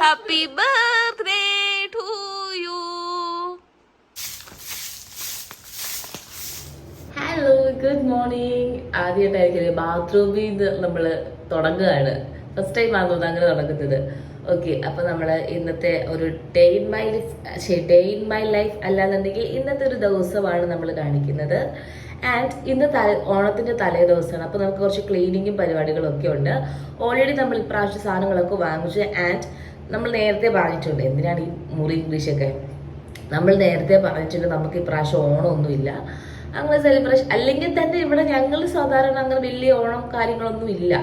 Happy birthday to you hello good morning ആദ്യമായിട്ടായിരിക്കും ബാത്റൂമിൽ നിന്ന് നമ്മൾ തുടങ്ങുകയാണ്. ഫസ്റ്റ് ടൈം ആണെന്ന് അങ്ങനെ തുടങ്ങുന്നത്. ഓക്കെ അപ്പോൾ നമ്മൾ ഇന്നത്തെ ഒരു day in my life day in my life അല്ലാന്നുണ്ടെങ്കിൽ ഇന്നത്തെ ഒരു ദിവസമാണ് നമ്മൾ കാണിക്കുന്നത്. ആൻഡ് ഇന്ന് തല ഓണത്തിന്റെ തലേ ദിവസമാണ്. അപ്പോൾ നമുക്ക് കുറച്ച് ക്ലീനിങ്ങും പരിപാടികളൊക്കെ ഉണ്ട്. ഓൾറെഡി നമ്മൾ ഇപ്രാവശ്യം സാധനങ്ങളൊക്കെ വാങ്ങിച്ചു. ആൻഡ് നമ്മൾ നേരത്തെ പറഞ്ഞിട്ടുണ്ട് എന്തിനാണ് ഈ മുറി ഇംഗ്ലീഷൊക്കെ? നമ്മൾ നേരത്തെ പറഞ്ഞിട്ടുണ്ട് നമുക്ക് ഇപ്രാവശ്യം ഓണമൊന്നുമില്ല. അങ്ങനെ സെലിബ്രേഷൻ അല്ലെങ്കിൽ തന്നെ ഇവിടെ ഞങ്ങൾ സാധാരണ അങ്ങനെ വലിയ ഓണം കാര്യങ്ങളൊന്നും ഇല്ല.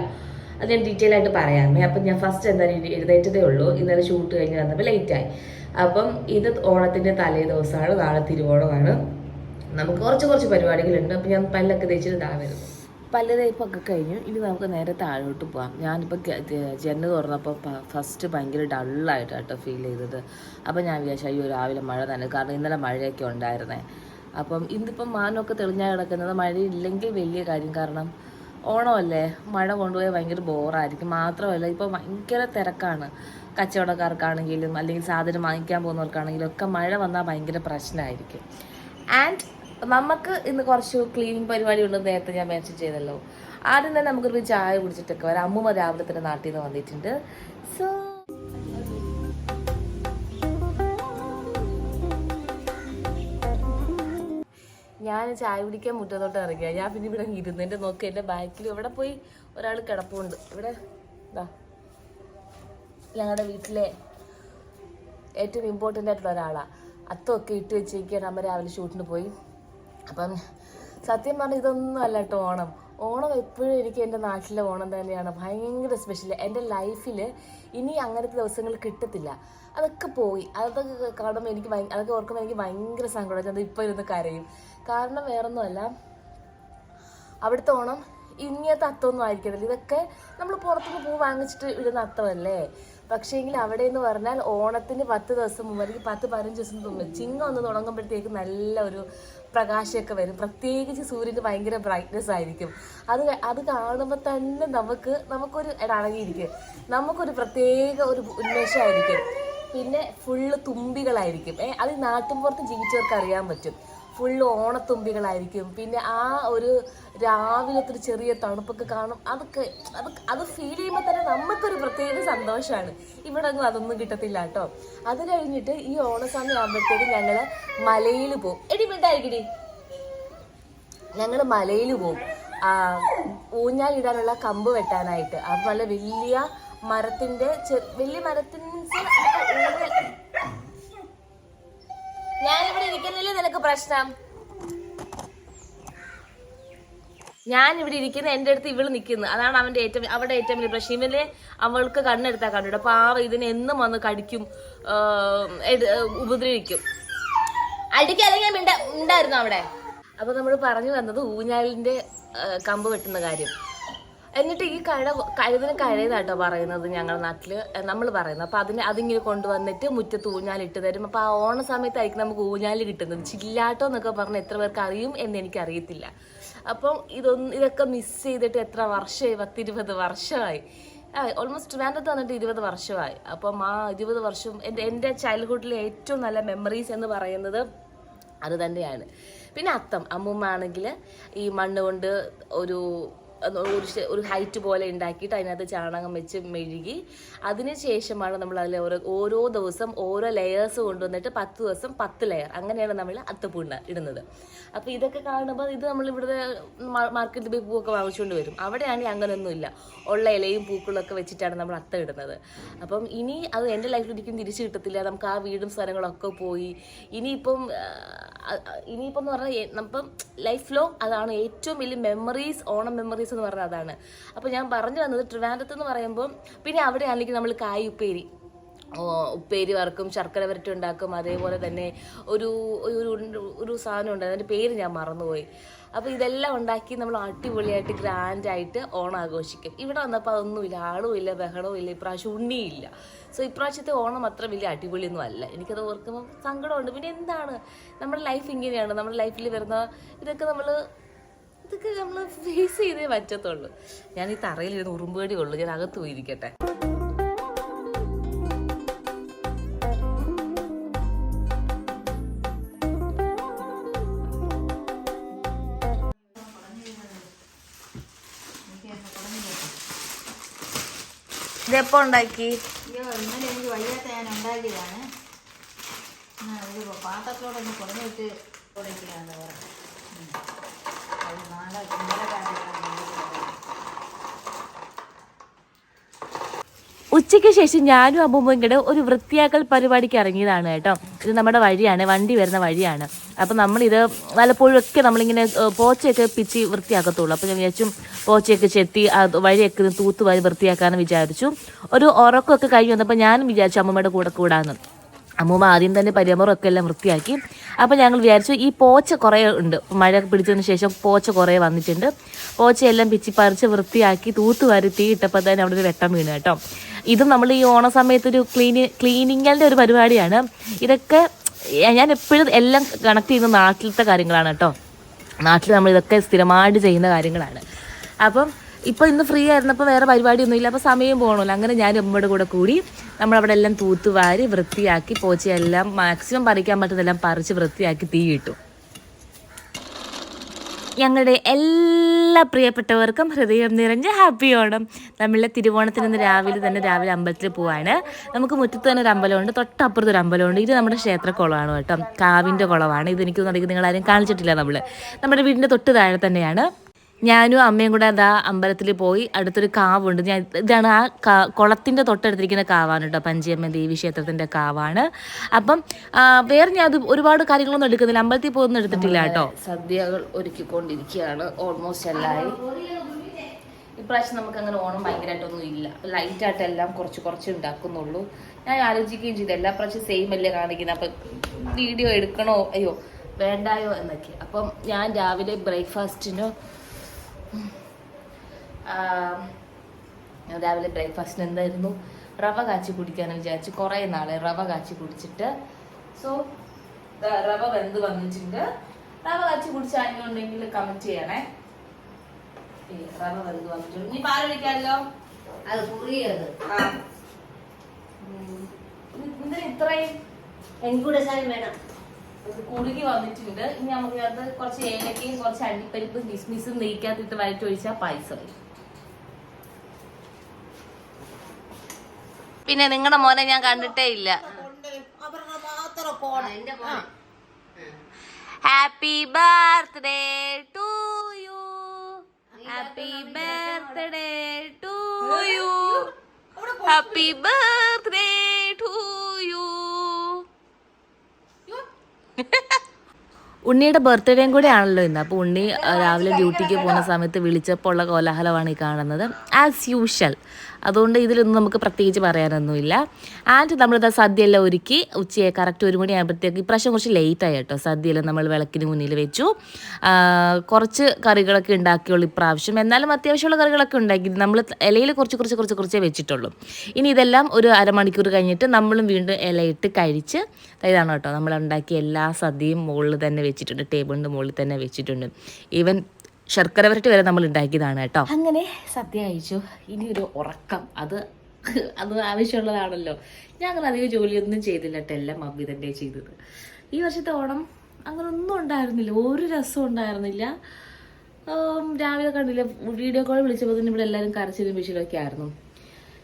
അത് ഞാൻ ഡീറ്റെയിൽ ആയിട്ട് പറയാമേ. അപ്പം ഞാൻ ഫസ്റ്റ് എന്തായാലും എഴുന്നേറ്റതേ ഉള്ളൂ. ഇന്നലെ ഷൂട്ട് കഴിഞ്ഞ് വന്നപ്പോൾ ലേറ്റായി അപ്പം ഇത് ഓണത്തിന്റെ തലേ ദിവസമാണ് നാളെ തിരുവോണമാണ്. നമുക്ക് കുറച്ച് കുറച്ച് പരിപാടികളുണ്ട്. അപ്പം ഞാൻ പല്ലൊക്കെ തേച്ചിട്ട് ഇതാ വരുന്നു. പല്ല് ഒക്കെ കഴിഞ്ഞു. ഇനി നമുക്ക് നേരെ താഴോട്ട് പോകാം ഞാനിപ്പോൾ ജനൽ തുറന്നപ്പോൾ ഫസ്റ്റ് ഭയങ്കര ഡള്ളായിട്ടാണ് കേട്ടോ ഫീൽ ചെയ്തത്. അപ്പോൾ ഞാൻ വിചാരിച്ചു അയ്യോ രാവിലെ മഴ തന്നെ കാരണം ഇന്നലെ മഴയൊക്കെ ഉണ്ടായിരുന്നേ. അപ്പം ഇന്നിപ്പം മാനമൊക്കെ തെളിഞ്ഞാൽ കിടക്കുന്നത്. മഴയില്ലെങ്കിൽ വലിയ കാര്യം. കാരണം ഓണമല്ലേ? മഴ കൊണ്ടുപോയാൽ ഭയങ്കര ബോറായിരിക്കും. മാത്രമല്ല ഇപ്പോൾ ഭയങ്കര തിരക്കാണ്. കച്ചവടക്കാർക്കാണെങ്കിലും അല്ലെങ്കിൽ സാധനം വാങ്ങിക്കാൻ പോകുന്നവർക്കാണെങ്കിലും ഒക്കെ മഴ വന്നാൽ ഭയങ്കര പ്രശ്നമായിരിക്കും. ആൻഡ് നമുക്ക് ഇന്ന് കുറച്ച് ക്ലീനിങ് പരിപാടി ഉണ്ടെന്ന് നേരത്തെ ഞാൻ മെൻഷൻ ചെയ്തല്ലോ. ആദ്യം തന്നെ നമുക്കൊരു ചായ കുടിച്ചിട്ടൊക്കെ വരാം. അമ്മൂമ്മ രാവിലെ തന്നെ നാട്ടിൽ നിന്ന് വന്നിട്ടുണ്ട്. സോ ഞാൻ ചായ കുടിക്കാൻ മുറ്റത്തോട്ട് ഇറങ്ങിയ. ഞാൻ പിന്നെ ഇവിടെ ഇരുന്നിട്ട് നോക്കി എന്റെ ബാക്കിൽ ഇവിടെ പോയി ഒരാൾ കിടപ്പുണ്ട്. ഇവിടെ ഇതാ ഞങ്ങളുടെ വീട്ടിലെ ഏറ്റവും ഇമ്പോർട്ടന്റ് ആയിട്ടുള്ള ഒരാളാണ് അത്തമൊക്കെ ഇട്ട് വെച്ചേക്കാണ് അമ്മ രാവിലെ ഷൂട്ടിന് പോയി. അപ്പം സത്യം പറഞ്ഞാൽ ഇതൊന്നും അല്ല കേട്ടോ ഓണം. ഓണം എപ്പോഴും എനിക്ക് എന്റെ നാട്ടിലെ ഓണം തന്നെയാണ് ഭയങ്കര സ്പെഷ്യൽ എന്റെ ലൈഫിൽ ഇനി അങ്ങനത്തെ ദിവസങ്ങൾ കിട്ടത്തില്ല. അതൊക്കെ പോയി. അതൊക്കെ കാണുമ്പോൾ എനിക്ക് അതൊക്കെ ഓർക്കുമ്പോൾ എനിക്ക് ഭയങ്കര സങ്കടം. അത് ഇപ്പോൾ ഇരുന്ന് കരയും. കാരണം വേറൊന്നുമല്ല. അവിടുത്തെ ഓണം ഇങ്ങനത്തെ അത്തമൊന്നും ആയിരിക്കത്തില്ല. ഇതൊക്കെ നമ്മൾ പുറത്തുനിന്ന് പൂ വാങ്ങിച്ചിട്ട് ഇടുന്ന അത്തമല്ലേ? പക്ഷേങ്കിൽ അവിടെ എന്ന് പറഞ്ഞാൽ ഓണത്തിന് പത്ത് ദിവസം മുമ്പ് അല്ലെങ്കിൽ പത്ത് പതിനഞ്ച് ദിവസം മുമ്പ് ചിങ്ങം ഒന്ന് തുടങ്ങുമ്പോഴത്തേക്ക് നല്ല ഒരു പ്രകാശമൊക്കെ വരും. പ്രത്യേകിച്ച് സൂര്യന് ഭയങ്കര ബ്രൈറ്റ്നെസ് ആയിരിക്കും. അത് അത് കാണുമ്പോൾ തന്നെ നമുക്ക് നമുക്കൊരു ഇടങ്ങിയിരിക്കും നമുക്കൊരു പ്രത്യേക ഒരു ഉന്മേഷമായിരിക്കും. പിന്നെ ഫുള്ള് തുമ്പികളായിരിക്കും. ഏഹ് അത് നാട്ടിൻപുറത്ത് ജീവിച്ചവർക്ക് അറിയാൻ പറ്റും. ഫുള്ള് ഓണത്തുമ്പികളായിരിക്കും. പിന്നെ ആ ഒരു രാവിലത്തെ ഒരു ചെറിയ തണുപ്പൊക്കെ കാണും. അതൊക്കെ അത് അത് ഫീൽ ചെയ്യുമ്പോൾ തന്നെ നമുക്കൊരു പ്രത്യേക സന്തോഷമാണ് ഇവിടെ ഒന്നും അതൊന്നും കിട്ടത്തില്ല കേട്ടോ. അത് കഴിഞ്ഞിട്ട് ഈ ഓണസമയം ആകുമ്പോഴത്തേക്കും ഞങ്ങൾ മലയിൽ പോകും എടി മിണ്ടായിരിക്കടി. ഞങ്ങൾ മലയിൽ പോകും ഊഞ്ഞാലിടാനുള്ള കമ്പ് വെട്ടാനായിട്ട്. അത് നല്ല വലിയ മരത്തിന്റെ വലിയ മരത്തിന് ഞാനിവിടെ ഇരിക്കുന്നില്ലേ? നിനക്ക് പ്രശ്നം. ഞാൻ ഇവിടെ ഇരിക്കുന്ന എന്റെ അടുത്ത് ഇവൾ നിൽക്കുന്നു അതാണ് അവന്റെ ഏറ്റവും അവിടെ ഏറ്റവും വലിയ പ്രശ്നം. ഇവന് അവൾക്ക് കണ്ണെടുത്താൽ കണ്ടിട്ട് പാവ ഇതിനെ എന്നും വന്ന് കടിക്കും ഉപദ്രവിക്കും. അടിക്കല്ലെങ്കിൽ ഉണ്ടായിരുന്നു അവിടെ. അപ്പൊ നമ്മൾ പറഞ്ഞു വന്നത് ഊഞ്ഞാലിന്റെ കമ്പ് വെട്ടുന്ന കാര്യം. എന്നിട്ട് ഈ കഴ കഴുതിന് കഴയതാട്ടോ പറയുന്നത് ഞങ്ങളുടെ നാട്ടിൽ നമ്മൾ പറയുന്നത്. അപ്പൊ അതിന് അതിങ്ങനെ കൊണ്ടുവന്നിട്ട് മുറ്റത്ത് ഊഞ്ഞാലിട്ട് തരും. അപ്പൊ ആ ഓണ സമയത്തായിരിക്കും നമുക്ക് ഊഞ്ഞാൽ കിട്ടുന്നത്. ചില്ലാട്ടോ എന്നൊക്കെ പറഞ്ഞ് എത്ര പേർക്ക് അറിയും എന്ന് അറിയത്തില്ല അപ്പം ഇതൊന്നും ഇതൊക്കെ മിസ് ചെയ്തിട്ട് എത്ര വർഷമായി? പത്തിരുപത് വർഷമായി. ഓൾമോസ്റ്റ് ട്രിവാൻഡ്രത്ത് വന്നിട്ട് ഇരുപത് വർഷമായി. അപ്പം ആ ഇരുപത് വർഷം എന്റെ എന്റെ ചൈൽഡ്ഹുഡിലെ ഏറ്റവും നല്ല മെമ്മറീസ് എന്ന് പറയുന്നത് അത് തന്നെയാണ്. പിന്നെ അത്തം. അമ്മൂമ്മ ആണെങ്കിൽ ഈ മണ്ണ് കൊണ്ട് ഒരു ഒരു ഒരു ഹൈറ്റ് പോലെ ഉണ്ടാക്കിയിട്ട് അതിനകത്ത് ചാണകം വെച്ച് മെഴുകി അതിന് ശേഷമാണ് നമ്മൾ അതിൽ ഓരോ ഓരോ ദിവസം ഓരോ ലെയേഴ്സ് കൊണ്ടുവന്നിട്ട് പത്ത് ദിവസം പത്ത് ലെയർ അങ്ങനെയാണ് നമ്മൾ അത്തപ്പൂണ്ട ഇടുന്നത്. അപ്പോൾ ഇതൊക്കെ കാണുമ്പോൾ ഇത് നമ്മൾ ഇവിടുത്തെ മാർക്കറ്റിൽ പോയി പൂവൊക്കെ വാങ്ങിച്ചുകൊണ്ട് വരും. അവിടെയാണെങ്കിൽ അങ്ങനെയൊന്നുമില്ല ഉള്ള ഇലയും പൂക്കളൊക്കെ വെച്ചിട്ടാണ് നമ്മൾ അത്ത ഇടുന്നത്. അപ്പം ഇനി അത് എന്റെ ലൈഫിൽ ഒരിക്കലും തിരിച്ചു കിട്ടത്തില്ല. നമുക്ക് ആ വീടും സ്ഥലങ്ങളൊക്കെ പോയി. ഇനിയിപ്പം ഇനിയിപ്പം എന്ന് പറഞ്ഞാൽ നമ്മൾ ലൈഫ് ലോങ് അതാണ് ഏറ്റവും വലിയ മെമ്മറീസ് ഓണം മെമ്മറീസ് എന്ന് പറഞ്ഞാൽ അതാണ്. അപ്പോൾ ഞാൻ പറഞ്ഞു വന്നത് ട്രിവാൻഡ്രത്ത് എന്ന് പറയുമ്പോൾ പിന്നെ അവിടെ ആണെങ്കിൽ നമ്മൾ കായ് ഉപ്പേരി. ഉപ്പേരി വറക്കും ശർക്കര വരട്ടി ഉണ്ടാക്കും അതേപോലെ തന്നെ ഒരു ഒരു ഒരു- ഒരു സാധനം ഉണ്ട്. അതിന്റെ പേര് ഞാൻ മറന്നുപോയി. അപ്പോൾ ഇതെല്ലാം ഉണ്ടാക്കി നമ്മൾ അടിപൊളിയായിട്ട് ഗ്രാൻഡായിട്ട് ഓണം ആഘോഷിക്കും. ഇവിടെ വന്നപ്പോൾ അതൊന്നുമില്ല ആളും ഇല്ല ബഹളവും ഇല്ല. ഇപ്രാവശ്യം ഉണ്ണിയില്ല. സോ ഇപ്രാവശ്യത്തെ ഓണം അത്ര വലിയ അടിപൊളിയൊന്നും അല്ല. എനിക്കത് ഓർക്കുമ്പോൾ സങ്കടമുണ്ട്. പിന്നെ എന്താണ്? നമ്മുടെ ലൈഫ് ഇങ്ങനെയാണ്. നമ്മുടെ ലൈഫിൽ വരുന്ന ഇതൊക്കെ നമ്മൾ ഇതൊക്കെ നമ്മൾ ഫേസ് ചെയ്തേ പറ്റത്തുള്ളൂ. ഞാൻ ഈ തറയിലിരുന്ന് ഉറുമ്പേടി ഉള്ളു. ഞാൻ അകത്ത് പോയിരിക്കട്ടെ. ഇതെപ്പോ ഉണ്ടാക്കി? ഇന്നലെ എനിക്ക് വയ്യാത്ത ഞാൻ ഉണ്ടാക്കിയതാണ്. പാത്രത്തോടൊന്ന് കുറഞ്ഞിട്ട് തുടയ്ക്കുകയാണ് പറഞ്ഞത് ഉച്ചയ്ക്ക് ശേഷം ഞാനും അമ്മൂമ്മയും കൂടെ ഒരു വൃത്തിയാക്കൽ പരിപാടിക്ക് ഇറങ്ങിയതാണ് കേട്ടോ. ഇത് നമ്മുടെ വഴിയാണ് വണ്ടി വരുന്ന വഴിയാണ്. അപ്പം നമ്മളിത് വല്ലപ്പോഴും ഒക്കെ നമ്മളിങ്ങനെ പോച്ചയൊക്കെ പിച്ചി വൃത്തിയാക്കത്തുള്ളൂ. അപ്പം ഞാൻ വിചാരിച്ചു പോച്ചയൊക്കെ ചെത്തി വഴിയൊക്കെ ഒന്ന് തൂത്തുവാരി വൃത്തിയാക്കാമെന്ന് വിചാരിച്ചു. ഒരു ഉറക്കമൊക്കെ കഴിഞ്ഞ് വന്നപ്പോൾ ഞാനും വിചാരിച്ചു അമ്മമ്മയുടെ കൂടെ കൂടാന്ന്. അമ്മൂമ്മ ആദ്യം തന്നെ പരിമറൊക്കെ എല്ലാം വൃത്തിയാക്കി. അപ്പോൾ ഞങ്ങൾ വിചാരിച്ചു ഈ പോച്ച കുറേ ഉണ്ട്. മഴ പിടിച്ചതിന് ശേഷം പോച്ച കുറേ വന്നിട്ടുണ്ട്. പോച്ചയെല്ലാം പിച്ചി പറിച്ച് വൃത്തിയാക്കി തൂത്തുവാരി വരുത്തി ഇട്ടപ്പോൾ തന്നെ അവിടെ ഒരു വെട്ടം വീണ് കേട്ടോ. ഇതും നമ്മൾ ഈ ഓണ സമയത്ത് ഒരു ക്ലീനി ക്ലീനിങ്ങിന്റെ ഒരു പരിപാടിയാണ്. ഇതൊക്കെ ഞാൻ എപ്പോഴും എല്ലാം കണക്ട് ചെയ്യുന്ന നാട്ടിലത്തെ കാര്യങ്ങളാണ് കേട്ടോ. നാട്ടിൽ നമ്മൾ ഇതൊക്കെ സ്ഥിരമായിട്ട് ചെയ്യുന്ന കാര്യങ്ങളാണ്. അപ്പം ഇപ്പോൾ ഇന്ന് ഫ്രീ ആയിരുന്നപ്പോൾ വേറെ പരിപാടിയൊന്നുമില്ല. അപ്പോൾ സമയം പോകണമല്ലോ അങ്ങനെ ഞാൻ അമ്മയുടെ കൂടെ കൂടി നമ്മളവിടെ എല്ലാം തൂത്തുവാരി വൃത്തിയാക്കി പോച്ചയെല്ലാം മാക്സിമം പറിക്കാൻ പറ്റുന്നതെല്ലാം പറിച്ച് വൃത്തിയാക്കി തീ ഞങ്ങളുടെ എല്ലാ പ്രിയപ്പെട്ടവർക്കും ഹൃദയം നിറഞ്ഞ ഹാപ്പി ഓണം. നമ്മളെ തിരുവോണത്തിന് ഇന്ന് രാവിലെ തന്നെ രാവിലെ അമ്പലത്തിൽ പോവാണ്. നമുക്ക് മുറ്റത്ത് തന്നെ ഒരു അമ്പലമുണ്ട്. തൊട്ടപ്പുറത്ത് ഒരു അമ്പലമുണ്ട്. ഇത് നമ്മുടെ ക്ഷേത്ര കുളമാണ് കേട്ടോ. കാവിന്റെ കുളമാണ്. ഇത് എനിക്ക് തോന്നുന്നു നിങ്ങൾ ആരും കാണിച്ചിട്ടില്ല നമ്മൾ നമ്മുടെ വീടിന്റെ തൊട്ട് താഴെ തന്നെയാണ്. ഞാനും അമ്മയും കൂടെ അതാ അമ്പലത്തിൽ പോയി അടുത്തൊരു കാവുണ്ട്. ഞാൻ ഇതാണ് ആ കാ കുളത്തിന്റെ തൊട്ടടുത്തിരിക്കുന്ന കാവാണ് കേട്ടോ. പഞ്ചിയമ്മ ദേവി ക്ഷേത്രത്തിന്റെ കാവാണ്. അപ്പം വേറെ ഞാൻ അത് ഒരുപാട് കാര്യങ്ങളൊന്നും എടുക്കുന്നില്ല. അമ്പലത്തിൽ പോകുന്ന എടുത്തിട്ടില്ല കേട്ടോ. സദ്യകൾ ഒരുക്കിക്കൊണ്ടിരിക്കുകയാണ്. ഓൾമോസ്റ്റ് എല്ലായി ഇപ്രാവശ്യം നമുക്ക് അങ്ങനെ ഓണം ഭയങ്കരമായിട്ടൊന്നും ഇല്ല. ലൈറ്റായിട്ട് എല്ലാം കുറച്ച് കുറച്ച് ഉണ്ടാക്കുന്നുള്ളൂ. ഞാൻ ആലോചിക്കുകയും ചെയ്തു. എല്ലാ പ്രാവശ്യം സെയിം അല്ലേ കാണിക്കുന്നത്. അപ്പം വീഡിയോ എടുക്കണോ? അയ്യോ വേണ്ടായോ എന്നൊക്കെ. അപ്പം ഞാൻ രാവിലെ ബ്രേക്ക്ഫാസ്റ്റിന് രാവിലെ ബ്രേക്ക്ഫാസ്റ്റിന് എന്തായിരുന്നു? റവ കാച്ചി കുടിക്കാൻ വിചാരിച്ചു കുറേ നാളെ റവ കാച്ചി കുടിച്ചിട്ട്. സോ റവ വെന്ത് വന്നിട്ടുണ്ട്. റവ കാച്ചി കുടിച്ചാണെന്നുണ്ടെങ്കിൽ കമന്റ് കമന്റ് ചെയ്യണേ റവ വെന്ത് വന്നിട്ടുണ്ട്. നീ പാൽ ഒഴിക്കാമല്ലോ അത് കുറിയത് ആ. ഇത്രയും? എനിക്കൂടെ സാധനം വേണം. ഇത് കുറുകി വന്നിട്ടുണ്ട്. ഇനി നമുക്ക് അത് കുറച്ച് ഏലക്കയും കുറച്ച് അണ്ടിപ്പരിപ്പും കിസ്മിസും നെയ്ക്കകത്തിട്ട് വരട്ടി ഒഴിച്ചാൽ പായസം. പിന്നെ നിങ്ങളുടെ മോനെ ഞാൻ കണ്ടിട്ടേ ഇല്ല. Happy birthday to you happy birthday to you happy birthday to you ഉണ്ണിയുടെ ബർത്ത്ഡേയും കൂടെ ആണല്ലോ ഇന്ന്. അപ്പോൾ ഉണ്ണി രാവിലെ ഡ്യൂട്ടിക്ക് പോകുന്ന സമയത്ത് വിളിച്ചപ്പോൾ ഉള്ള കോലാഹലമാണ് ഈ കാണുന്നത്. ആസ് യൂഷ്വൽ അതുകൊണ്ട് ഇതിലൊന്നും നമുക്ക് പ്രത്യേകിച്ച് പറയാനൊന്നുമില്ല. ആൻഡ് നമ്മളിതാ സദ്യയെല്ലാം ഒരുക്കി ഉച്ചയെ കറക്റ്റ് ഒരു മണി ആകുമ്പോഴത്തേക്ക് ഇപ്രാവശ്യം കുറച്ച് ലേറ്റായി കേട്ടോ. സദ്യയെല്ലാം നമ്മൾ വിളക്കിന് മുന്നിൽ വെച്ചു. കുറച്ച് കറികളൊക്കെ ഉണ്ടാക്കിയുള്ളൂ ഇപ്രാവശ്യം. എന്നാലും അത്യാവശ്യമുള്ള കറികളൊക്കെ ഉണ്ടാക്കി നമ്മൾ ഇലയിൽ കുറച്ച് കുറച്ച് കുറച്ച് കുറച്ചേ വെച്ചിട്ടുള്ളൂ. ഇനി ഇതെല്ലാം ഒരു അരമണിക്കൂർ കഴിഞ്ഞിട്ട് നമ്മളും വീണ്ടും ഇലയിട്ട് കഴിച്ച് ഇതാണ് കേട്ടോ. നമ്മൾ ഉണ്ടാക്കിയ എല്ലാ സദ്യയും മുകളിൽ തന്നെ വെച്ചിട്ടുണ്ട്. ടേബിളിന്റെ മുകളിൽ തന്നെ വെച്ചിട്ടുണ്ട്. ഈവൻ ശർക്കര വരട്ടി വരെ നമ്മൾ ഉണ്ടാക്കിയതാണ് കേട്ടോ. അങ്ങനെ സദ്യ കഴിച്ചു. ഇനി ഒരു ഉറക്കം. അത് അത് ആവശ്യമുള്ളതാണല്ലോ. ഞാൻ അങ്ങനെ അധികം ജോലിയൊന്നും ചെയ്തില്ല കേട്ടോ. എല്ലാം മമ്മി തന്നെ ചെയ്തത്. ഈ വർഷത്തെ ഓണം അങ്ങനെ ഒന്നും ഉണ്ടായിരുന്നില്ല. ഒരു രസം ഉണ്ടായിരുന്നില്ല. രാവിലെ കണ്ടില്ല വീഡിയോ കോൾ വിളിച്ചപ്പോൾ തന്നെ ഇവിടെ എല്ലാവരും കരച്ചിലും വിഷയിലൊക്കെ ആയിരുന്നു.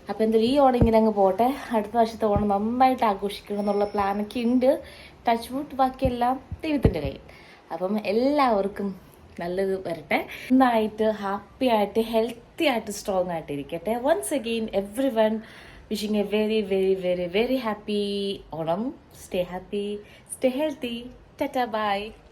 അപ്പോൾ എന്തായാലും ഈ ഓണം ഇങ്ങനെ അങ്ങ് പോട്ടെ. അടുത്ത വർഷത്തെ ഓണം നന്നായിട്ട് ആഘോഷിക്കണം എന്നുള്ള പ്ലാനൊക്കെ ഉണ്ട്. ടച്ച് വുഡ് ബാക്കിയെല്ലാം ദൈവത്തിന്റെ കയ്യിൽ. അപ്പം എല്ലാവർക്കും നല്ലത് വരട്ടെ. നന്നായിട്ട് ഹാപ്പി ആയിട്ട് ഹെൽത്തി ആയിട്ട് സ്ട്രോങ് ആയിട്ട് ഇരിക്കട്ടെ once again everyone wishing a very very very very happy Onam. Stay happy stay healthy tata bye